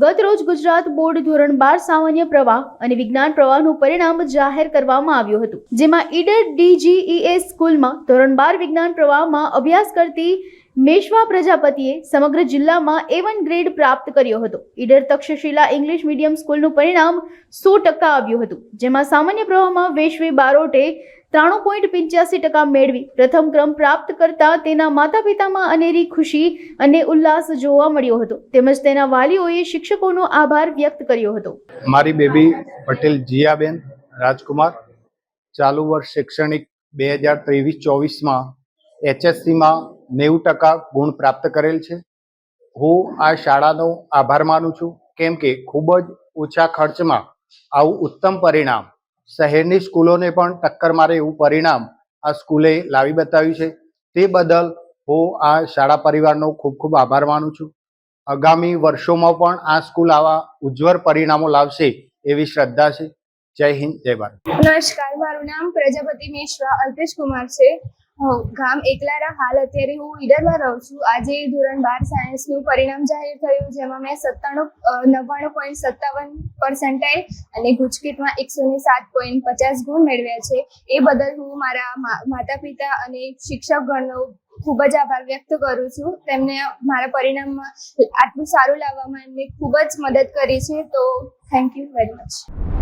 ગત રોજ ગુજરાત બોર્ડ ધોરણ બાર સામાન્ય પ્રવાહ અને વિજ્ઞાન પ્રવાહનું પરિણામ જાહેર કરવામાં આવ્યું હતું. જેમાં ઈડર ડીજીઈએસ સ્કૂલમાં ધોરણ બાર વિજ્ઞાન પ્રવાહમાં અભ્યાસ કરતી મેશવા પ્રજાપતિએ સમગ્ર જિલ્લામાં એ વન ગ્રેડ પ્રાપ્ત કર્યો હતો. ઈડર તક્ષશિલા ઇંગ્લિશ મીડિયમ સ્કૂલનું પરિણામ સો ટકા આવ્યું હતું. જેમાં સામાન્ય પ્રવાહમાં વેશવી બારોટે ત્રાણું પોઈન્ટ પંચ્યાસી ટકા મેળવી પ્રથમ ક્રમ પ્રાપ્ત કરતા તેના માતા પિતામાં અનેરી ખુશી અને ઉલ્લાસ જોવા મળ્યો હતો. તેમજ તેના વાલીઓએ શિક્ષકોનો આભાર વ્યક્ત કર્યો હતો. મારી બેબી પટેલ જીયાબેન રાજકુમાર, ચાલુ વર્ષ શૈક્ષણિક બે હજાર ત્રેવીસ ચોવીસમાં એચએસસીમાં નેવું ટકા ગુણ પ્રાપ્ત કરેલ છે. હું આ શાળાનો આભાર માનું છું, કેમ કે ખૂબ જ ઓછા ખર્ચમાં આવું ઉત્તમ પરિણામ શહેરની સ્કૂલોને પણ ટક્કર મારે એવું પરિણામ આ સ્કૂલે લાવી બતાવ્યું છે. તે બદલ હું આ શાળા પરિવારનો ખૂબ ખૂબ આભાર માનું છું. આગામી વર્ષોમાં પણ આ સ્કૂલ આવા ઉજ્જવળ પરિણામો લાવશે એવી શ્રદ્ધા છે. જય હિન્દ, જય ભારત. નમસ્કાર, મારું નામ પ્રજાપતિ મિશ્રા અલ્પેશ કુમાર છે. ગામ એકલારા હાલ અત્યારે હું ઈડરમાં રહું છું. આજે ધોરણ બાર સાયન્સનું પરિણામ જાહેર થયું, જેમાં મેં સત્તાણું નવ્વાણું પોઈન્ટ સત્તાવન પર્સન્ટાઇલ અને ગુજકેટમાં એકસો ને સાત પોઈન્ટ પચાસ ગુણ મેળવ્યા છે. એ બદલ હું મારા માતા પિતા અને શિક્ષકગણનો ખૂબ જ આભાર વ્યક્ત કરું છું. તેમને મારા પરિણામમાં આટલું સારું લાવવામાં એમને ખૂબ જ મદદ કરી છે. તો થેન્ક યુ વેરી મચ